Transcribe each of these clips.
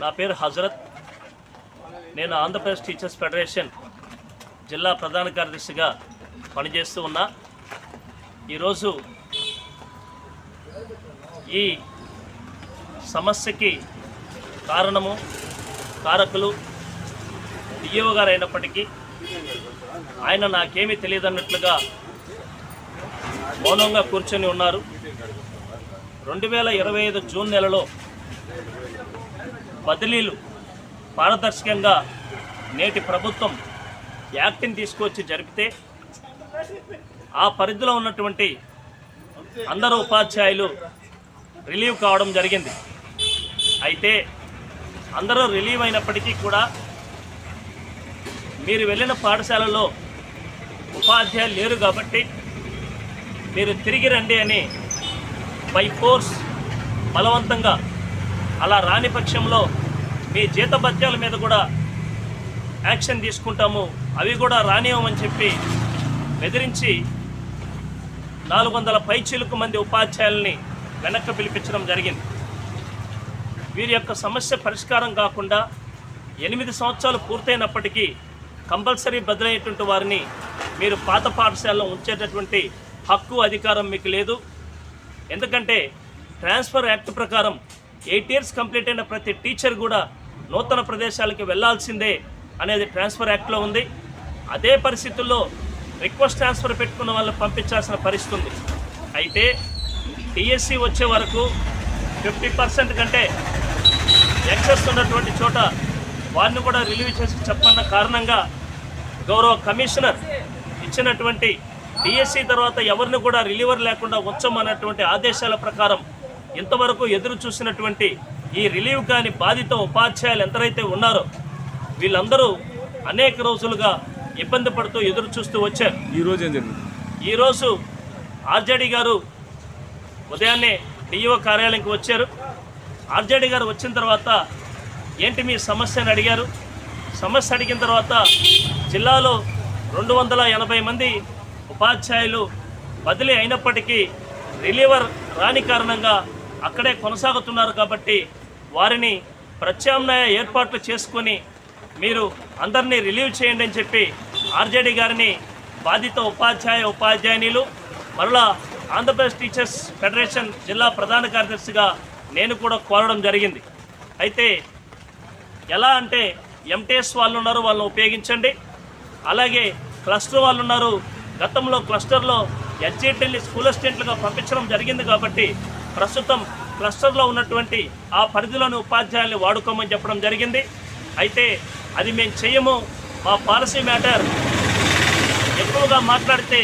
నా పేరు హజరత్. నేను ఆంధ్రప్రదేశ్ టీచర్స్ ఫెడరేషన్ జిల్లా ప్రధాన కార్యదర్శిగా పనిచేస్తూ ఉన్నా. ఈరోజు ఈ సమస్యకి కారణము కారకులు డిఓ గారు అయినప్పటికీ ఆయన నాకేమీ తెలియదన్నట్లుగా మౌనంగా కూర్చొని ఉన్నారు. రెండు వేల ఇరవై ఐదు జూన్ నెలలో బదిలీలు పారదర్శకంగా నేటి ప్రభుత్వం యాక్ట్ని తీసుకొచ్చి జరిపితే ఆ పరిధిలో ఉన్నటువంటి అందరూ ఉపాధ్యాయులు రిలీవ్ కావడం జరిగింది. అయితే అందరూ రిలీవ్ అయినప్పటికీ కూడా మీరు వెళ్ళిన పాఠశాలలో ఉపాధ్యాయులు లేరు కాబట్టి మీరు తిరిగి రండి అని బై ఫోర్స్ బలవంతంగా అలా రాని పక్షంలో మీ జీతభత్యాల మీద కూడా యాక్షన్ తీసుకుంటాము. అవి కూడా రానివ్వమని చెప్పి బెదిరించి నాలుగు వందల పైచీలకు మంది ఉపాధ్యాయుల్ని వెనక్కి పిలిపించడం జరిగింది. వీరి యొక్క సమస్య పరిష్కారం కాకుండా ఎనిమిది సంవత్సరాలు పూర్తయినప్పటికీ కంపల్సరీ బదిలయ్యేటువంటి వారిని మీరు పాత పాఠశాలలో ఉంచేటటువంటి హక్కు అధికారం మీకు లేదు. ఎందుకంటే ట్రాన్స్ఫర్ యాక్ట్ ప్రకారం ఎయిట్ ఇయర్స్ కంప్లీట్ అయిన ప్రతి టీచర్ కూడా నూతన ప్రదేశాలకి వెళ్ళాల్సిందే అనేది ట్రాన్స్ఫర్ యాక్ట్లో ఉంది. అదే పరిస్థితుల్లో రిక్వెస్ట్ ట్రాన్స్ఫర్ పెట్టుకున్న వాళ్ళని పంపించాల్సిన పరిస్థితి ఉంది. అయితే టీఎస్సీ వచ్చే వరకు ఫిఫ్టీ పర్సెంట్ కంటే ఎక్సెస్ ఉన్నటువంటి చోట వారిని కూడా రిలీవ్ చేసి చెప్పన్న కారణంగా గౌరవ కమిషనర్ ఇచ్చినటువంటి డిఎస్సి తర్వాత ఎవరిని కూడా రిలీవర్ లేకుండా ఉంచమన్నటువంటి ఆదేశాల ప్రకారం ఇంతవరకు ఎదురు చూసినటువంటి ఈ రిలీవ్ కాని బాధిత ఉపాధ్యాయులు ఎంతరైతే ఉన్నారో వీళ్ళందరూ అనేక రోజులుగా ఇబ్బంది పడుతూ ఎదురు చూస్తూ వచ్చారు. ఈ రోజు ఏం జరిగింది? ఈరోజు ఆర్జేడీ గారు ఉదయాన్నే డిఈఓ కార్యాలయంకి వచ్చారు. ఆర్జేడీ గారు వచ్చిన తర్వాత ఏంటి మీ సమస్యని అడిగారు. సమస్య అడిగిన తర్వాత జిల్లాలో రెండు వందల ఎనభై మంది ఉపాధ్యాయులు బదిలీ అయినప్పటికీ రిలీవర్ రాని కారణంగా అక్కడే కొనసాగుతున్నారు కాబట్టి వారిని ప్రత్యామ్నాయ ఏర్పాట్లు చేసుకొని మీరు అందరినీ రిలీవ్ చేయండి అని చెప్పి ఆర్జేడీ గారిని బాధిత ఉపాధ్యాయ ఉపాధ్యాయునిలు మరలా ఆంధ్రప్రదేశ్ టీచర్స్ ఫెడరేషన్ జిల్లా ప్రధాన కార్యదర్శిగా నేను కూడా కోరడం జరిగింది. అయితే ఎలా అంటే ఎంటీఎస్ వాళ్ళు ఉన్నారు వాళ్ళని ఉపయోగించండి. అలాగే క్లస్టర్ వాళ్ళు ఉన్నారు గతంలో క్లస్టర్లో ఎడ్జిటెల్ని స్కూల్ అసిస్టెంట్లుగా పంపించడం జరిగింది కాబట్టి ప్రస్తుతం క్లస్టర్లో ఉన్నటువంటి ఆ పరిధిలోని ఉపాధ్యాయుల్ని వాడుకోమని చెప్పడం జరిగింది. అయితే అది మేము చేయము. మా పాలసీ మ్యాటర్ ఎక్కువగా మాట్లాడితే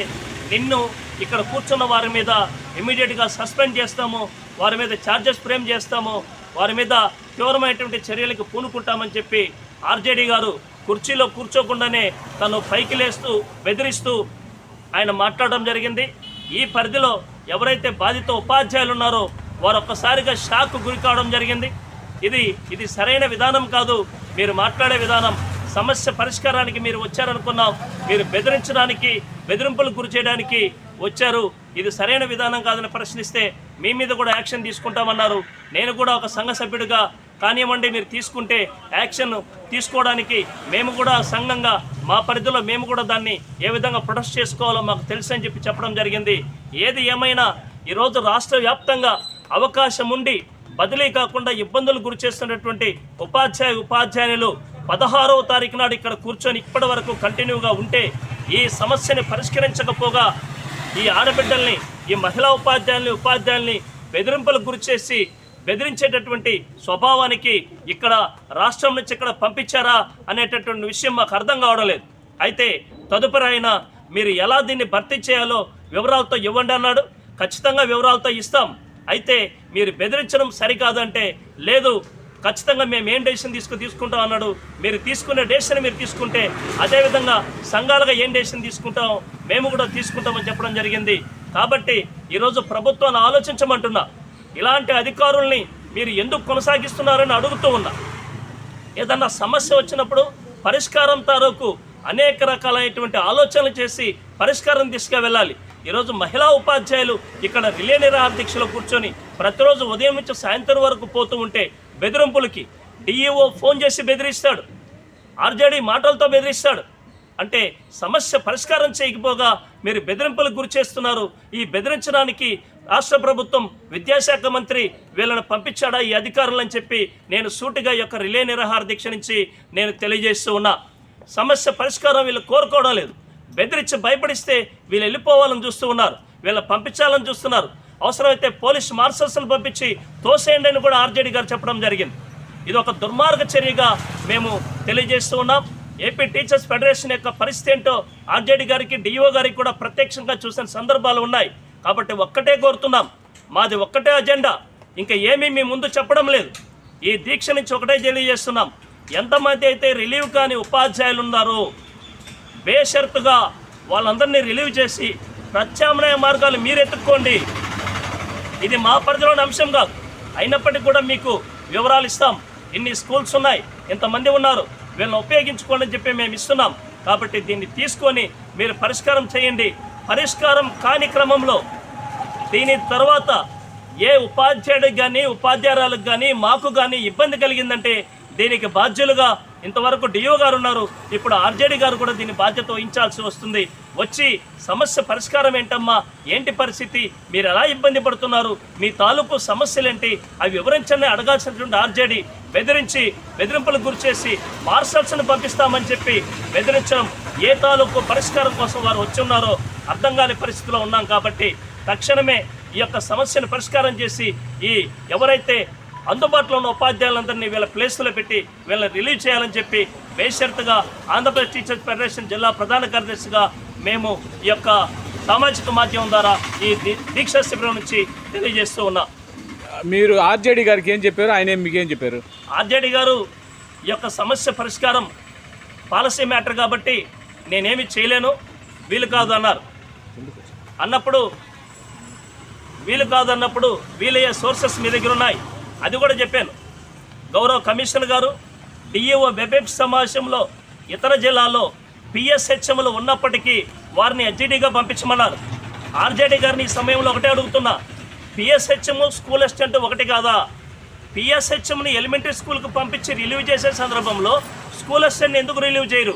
నిన్ను ఇక్కడ కూర్చున్న వారి మీద ఇమీడియట్గా సస్పెండ్ చేస్తాము. వారి మీద ఛార్జెస్ ఫ్రేమ్ చేస్తాము. వారి మీద తీవ్రమైనటువంటి చర్యలకు పూనుకుంటామని చెప్పి ఆర్జేడీ గారు కుర్చీలో కూర్చోకుండానే తను పైకి లేస్తూ బెదిరిస్తూ ఆయన మాట్లాడడం జరిగింది. ఈ పరిధిలో ఎవరైతే బాధిత ఉపాధ్యాయులు ఉన్నారో వారు ఒక్కసారిగా షాక్ గురి కావడం జరిగింది. ఇది ఇది సరైన విధానం కాదు. మీరు మాట్లాడే విధానం సమస్య పరిష్కారానికి మీరు వచ్చారనుకున్నాం మీరు బెదిరించడానికి బెదిరింపులకు గురి చేయడానికి వచ్చారు. ఇది సరైన విధానం కాదని ప్రశ్నిస్తే మీ మీద కూడా యాక్షన్ తీసుకుంటామన్నారు. నేను కూడా ఒక సంఘ సభ్యుడిగా కానివ్వండి మీరు తీసుకుంటే యాక్షన్ తీసుకోవడానికి మేము కూడా సంఘంగా మా పరిధిలో మేము కూడా దాన్ని ఏ విధంగా ప్రొటెస్ట్ చేసుకోవాలో మాకు తెలుసు అని చెప్పి చెప్పడం జరిగింది. ఏది ఏమైనా ఈరోజు రాష్ట్ర వ్యాప్తంగా అవకాశం ఉండి బదిలీ కాకుండా ఇబ్బందులు గురి చేస్తున్నటువంటి ఉపాధ్యాయ ఉపాధ్యాయులు పదహారవ తారీఖు నాడు ఇక్కడ కూర్చొని ఇప్పటి వరకు కంటిన్యూగా ఉంటే ఈ సమస్యని పరిష్కరించకపోగా ఈ ఆడబిడ్డల్ని ఈ మహిళా ఉపాధ్యాయుల్ని ఉపాధ్యాయుల్ని బెదిరింపులకు గురి చేసి బెదిరించేటటువంటి స్వభావానికి ఇక్కడ రాష్ట్రం నుంచి ఇక్కడ పంపించారా అనేటటువంటి విషయం మాకు అర్థం కావడం లేదు. అయితే తదుపరి ఆయన మీరు ఎలా దీన్ని భర్తీ చేయాలో వివరాలతో ఇవ్వండి అన్నాడు. ఖచ్చితంగా వివరాలతో ఇస్తాం. అయితే మీరు బెదిరించడం సరికాదంటే లేదు ఖచ్చితంగా మేము ఏం డెసిషన్ తీసుకు తీసుకుంటాం అన్నాడు. మీరు తీసుకునే డెసిషన్ మీరు తీసుకుంటే అదేవిధంగా సంఘాలుగా ఏం డెసిషన్ తీసుకుంటాం మేము కూడా తీసుకుంటామని చెప్పడం జరిగింది. కాబట్టి ఈరోజు ప్రభుత్వాన్ని ఆలోచించమంటున్నా. ఇలాంటి అధికారుల్ని మీరు ఎందుకు కొనసాగిస్తున్నారని అడుగుతూ ఉన్నా. ఏదన్నా సమస్య వచ్చినప్పుడు పరిష్కారం తాలూకు అనేక రకాలైనటువంటి ఆలోచనలు చేసి పరిష్కారం దిశగా వెళ్ళాలి. ఈరోజు మహిళా ఉపాధ్యాయులు ఇక్కడ రిలే నిరాధ్యక్షులు కూర్చొని ప్రతిరోజు ఉదయం నుంచి సాయంత్రం వరకు పోతూ ఉంటే బెదిరింపులకి డిఈఓ ఫోన్ చేసి బెదిరిస్తాడు. ఆర్జేడీ మాటలతో బెదిరిస్తాడు. అంటే సమస్య పరిష్కారం చేయకపోగా మీరు బెదిరింపులకు గురి చేస్తున్నారు. ఈ బెదిరించడానికి రాష్ట్ర ప్రభుత్వం విద్యాశాఖ మంత్రి వీళ్ళని పంపించాడా ఈ అధికారులని చెప్పి నేను సూటిగా యొక్క రిలే నిరాహార దీక్ష నుంచి నేను తెలియజేస్తూ ఉన్నా. సమస్య పరిష్కారం వీళ్ళు కోరుకోవడం లేదు. బెదిరించి భయపడిస్తే వీళ్ళు వెళ్ళిపోవాలని చూస్తూ ఉన్నారు. వీళ్ళని పంపించాలని చూస్తున్నారు. అవసరమైతే పోలీస్ మార్షల్స్ను పంపించి తోసేయండి అని కూడా ఆర్జేడీ గారు చెప్పడం జరిగింది. ఇది ఒక దుర్మార్గ చర్యగా మేము తెలియజేస్తూ ఉన్నాం. ఏపీ టీచర్స్ ఫెడరేషన్ యొక్క పరిస్థితి ఏంటో ఆర్జేడీ గారికి డిఓ గారికి కూడా ప్రత్యక్షంగా చూసిన సందర్భాలు ఉన్నాయి. కాబట్టి ఒక్కటే కోరుతున్నాం. మాది ఒక్కటే అజెండా. ఇంకా ఏమీ మీ ముందు చెప్పడం లేదు. ఈ దీక్ష నుంచి ఒకటే తెలియజేస్తున్నాం. ఎంతమంది అయితే రిలీవ్ కాని ఉపాధ్యాయులు ఉన్నారో బేషరతుగా వాళ్ళందరినీ రిలీవ్ చేసి ప్రత్యామ్నాయ మార్గాలు మీరు ఎత్తుక్కోండి ఇది మా పరిధిలోని అంశం కాదు. అయినప్పటికీ కూడా మీకు వివరాలు ఇస్తాం. ఇన్ని స్కూల్స్ ఉన్నాయి. ఇంతమంది ఉన్నారు. వీళ్ళని ఉపయోగించుకోండి అని చెప్పి మేము ఇస్తున్నాం. కాబట్టి దీన్ని తీసుకొని మీరు పరిష్కారం చేయండి. పరిష్కారం కాని క్రమంలో దీని తర్వాత ఏ ఉపాధ్యాయుడికి కానీ ఉపాధ్యాయురాలకు కానీ మాకు కానీ ఇబ్బంది కలిగిందంటే దీనికి బాధ్యులుగా ఇంతవరకు డిఓ గారు ఉన్నారు. ఇప్పుడు ఆర్జేడీ గారు కూడా దీని బాధ్యత వహించాల్సి వస్తుంది. వచ్చి సమస్య పరిష్కారం ఏంటమ్మా? ఏంటి పరిస్థితి? మీరు ఎలా ఇబ్బంది పడుతున్నారు? మీ తాలూకు సమస్యలేంటి? అవి వివరించని అడగాల్సినటువంటి ఆర్జేడీ బెదిరించి బెదిరింపులకు గురిచేసి మార్షల్స్ను పంపిస్తామని చెప్పి బెదిరించడం ఏ తాలూకు పరిష్కారం కోసం వారు వచ్చి ఉన్నారో అర్థం కాని పరిస్థితిలో ఉన్నాం కాబట్టి తక్షణమే ఈ యొక్క సమస్యను పరిష్కారం చేసి ఈ ఎవరైతే అందుబాటులో ఉన్న ఉపాధ్యాయులందరినీ వీళ్ళ ప్లేస్లో పెట్టి వీళ్ళని రిలీవ్ చేయాలని చెప్పి బేషరతుగా ఆంధ్రప్రదేశ్ టీచర్స్ ఫెడరేషన్ జిల్లా ప్రధాన కార్యదర్శిగా మేము ఈ యొక్క సామాజిక మాధ్యమం ద్వారా ఈ దీక్షా శిబిరం నుంచి తెలియజేస్తూ ఉన్నాం. మీరు ఆర్జేడీ గారికి ఏం చెప్పారు? ఆయన మీకు ఏం చెప్పారు? ఆర్జేడి గారు ఈ యొక్క సమస్య పరిష్కారం పాలసీ మ్యాటర్ కాబట్టి నేనేమి చేయలేను వీలు కాదు అన్నారు. అన్నప్పుడు వీలు కాదు అన్నప్పుడు వీలయ్యే సోర్సెస్ మీ దగ్గర ఉన్నాయి. అది కూడా చెప్పాను. గౌరవ కమిషనర్ గారు డిఈఓ వెబెబ్ సమావేశంలో ఇతర జిల్లాల్లో పిఎస్హెచ్ఎంలు ఉన్నప్పటికీ వారిని హెచ్డిగా పంపించమన్నారు. ఆర్జేడీ గారిని ఈ సమయంలో ఒకటే అడుగుతున్నా. పిఎస్హెచ్ఎం స్కూల్ అసిస్టెంట్ ఒకటి కాదా? పిఎస్హెచ్ఎంని ఎలిమెంటరీ స్కూల్కి పంపించి రిలీవ్ చేసే సందర్భంలో స్కూల్ అసిస్టెంట్ ఎందుకు రిలీవ్ చేయరు?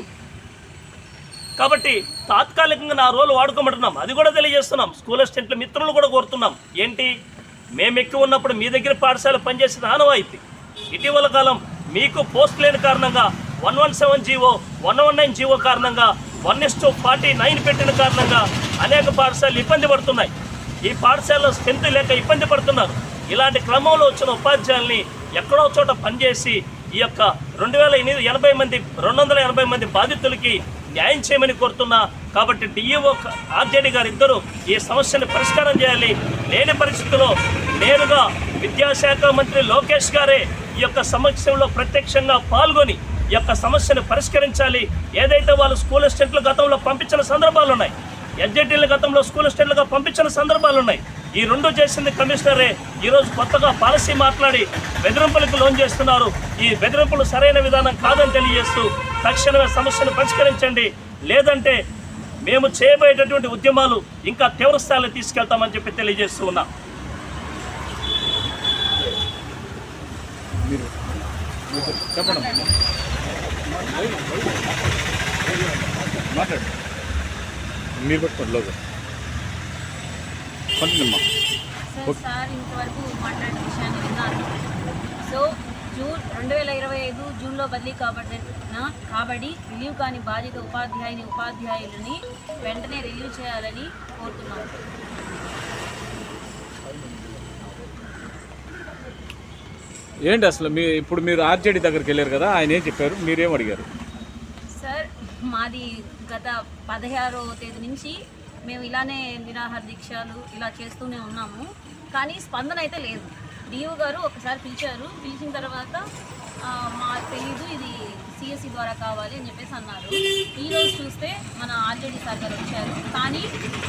కాబట్టి తాత్కాలికంగా నా రోల్ వాడుకోమంటున్నాం. అది కూడా తెలియజేస్తున్నాం. స్కూల్ అసిస్టెంట్ల మిత్రులు కూడా కోరుతున్నాం. ఏంటి? మేము ఎక్కువ ఉన్నప్పుడు మీ దగ్గర పాఠశాల పనిచేసిన ఆనవాయితీ ఇటీవల కాలం మీకు పోస్ట్ లేని కారణంగా one one seven GO one one nine GO కారణంగా one S two forty nine పెట్టిన కారణంగా అనేక పాఠశాలలు ఇబ్బంది పడుతున్నాయి. ఈ పాఠశాలలో స్ట్రెంత్ లేక ఇబ్బంది పడుతున్నారు. ఇలాంటి క్రమంలో వచ్చిన ఉపాధ్యాయుల్ని ఎక్కడో చోట పనిచేసి ఈ యొక్క రెండు వేల ఎనిమిది ఎనభై మంది రెండు వందల ఎనభై మంది బాధితులకి న్యాయం చేయమని కోరుతున్నా. కాబట్టి డిఈఓ ఆర్జేడీ గారు ఇద్దరు ఈ సమస్యను పరిష్కారం చేయాలి. లేని పరిస్థితుల్లో నేరుగా విద్యాశాఖ మంత్రి లోకేష్ గారే ఈ యొక్క సమస్యలో ప్రత్యక్షంగా పాల్గొని ఈ యొక్క సమస్యను పరిష్కరించాలి. ఏదైతే వాళ్ళు స్కూల్ అసిస్టెంట్లు గతంలో పంపించిన సందర్భాలు ఉన్నాయి ఎడ్జెటీల గతంలో స్కూల్ అసిస్టెంట్లుగా పంపించిన సందర్భాలు ఉన్నాయి. ఈ రెండు చేసింది కమిషనరే. ఈరోజు కొత్తగా పాలసీ మాట్లాడి బెదిరింపులకు లోన్ చేస్తున్నారు. ఈ బెదిరింపులు సరైన విధానం కాదని తెలియజేస్తూ తక్షణమే సమస్యను పరిష్కరించండి. లేదంటే మేము చేయబోయేటటువంటి ఉద్యమాలు ఇంకా తీవ్ర స్థాయిలో తీసుకెళ్తామని చెప్పి తెలియజేస్తూ ఉన్నా. మీరు చెప్పండి పెట్టుకోండి సార్ ఇంతవరకు విషయాన్ని సో జూన్ రెండు వేల ఇరవై ఐదు జూన్లో బదిలీ కాబడిన కాబడి రిలీవ్ కాని బాధిత ఉపాధ్యాయుని ఉపాధ్యాయులని వెంటనే రిలీవ్ చేయాలని కోరుతున్నాను ఏంటి అసలు మీ ఇప్పుడు మీరు ఆర్జేడీ దగ్గరికి వెళ్ళారు కదా ఆయన ఏం చెప్పారు? మీరేం అడిగారు? సార్ మాది గత పదహారో తేదీ నుంచి మేము ఇలానే నిరాహార దీక్షలు ఇలా చేస్తూనే ఉన్నాము. కానీ స్పందన అయితే లేదు. డిఓ గారు ఒకసారి పిలిచారు. పిలిచిన తర్వాత మాకు తెలీదు ఇది సిఎస్సి ద్వారా కావాలి అని చెప్పేసి అన్నారు. ఈ రోజు చూస్తే మన ఆర్జేడీ సార్ గారు వచ్చారు. కానీ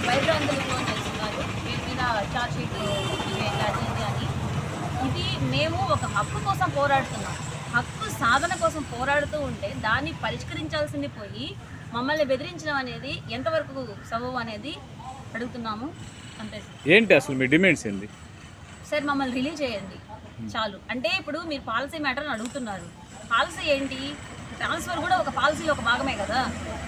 బయటందరూ ఫోన్ చేస్తున్నారు. వీటి మీద చార్జ్ షీట్ అది ఇది అని. ఇది మేము ఒక హక్కు కోసం పోరాడుతున్నాం. హక్కు సాధన కోసం పోరాడుతూ ఉంటే దాన్ని పరిష్కరించాల్సింది పోయి మమ్మల్ని బెదిరించడం అనేది ఎంతవరకు సబబు అనేది అడుగుతున్నాము. అంతే ఏంటి అసలు మీ డిమాండ్స్ ఏంటి సార్ మమ్మల్ని రిలీవ్ చేయండి. చాలు. అంటే ఇప్పుడు మీరు పాలసీ మ్యాటర్ అడుగుతున్నారు. పాలసీ ఏంటి? ట్రాన్స్ఫర్ కూడా ఒక పాలసీలో ఒక భాగమే కదా.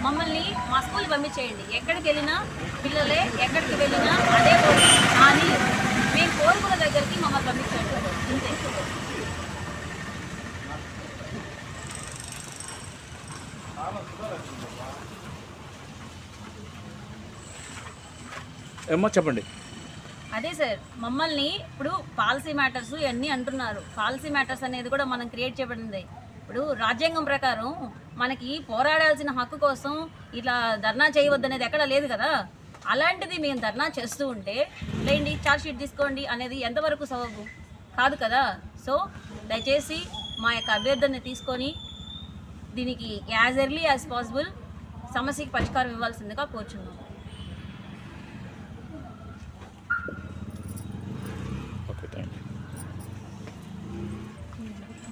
మమ్మల్ని మా స్కూల్ పంపించేయండి. ఎక్కడికి వెళ్ళినా పిల్లలే ఎక్కడికి వెళ్ళినా అదే. కానీ మేము కోరుకున్న దగ్గరికి మమ్మల్ని పంపించండి. అంతే ఏమో చెప్పండి. అదే సార్ మమ్మల్ని ఇప్పుడు పాలసీ మ్యాటర్స్ ఇవన్నీ అంటున్నారు. పాలసీ మ్యాటర్స్ అనేది కూడా మనం క్రియేట్ చేయబడింది. ఇప్పుడు రాజ్యాంగం ప్రకారం మనకి పోరాడాల్సిన హక్కు కోసం ఇట్లా ధర్నా చేయవద్దనేది ఎక్కడ లేదు కదా. అలాంటిది మేము ధర్నా చేస్తూ ఉంటే లేండి చార్జ్ షీట్ తీసుకోండి అనేది ఎంతవరకు సబబు? కాదు కదా. సో దయచేసి మా యొక్క అభ్యర్థనని తీసుకొని దీనికి యాజ్ ఎర్లీ యాజ్ పాసిబుల్ సమస్యకి పరిష్కారం ఇవ్వాల్సిందిగా కోరుచున్నాం.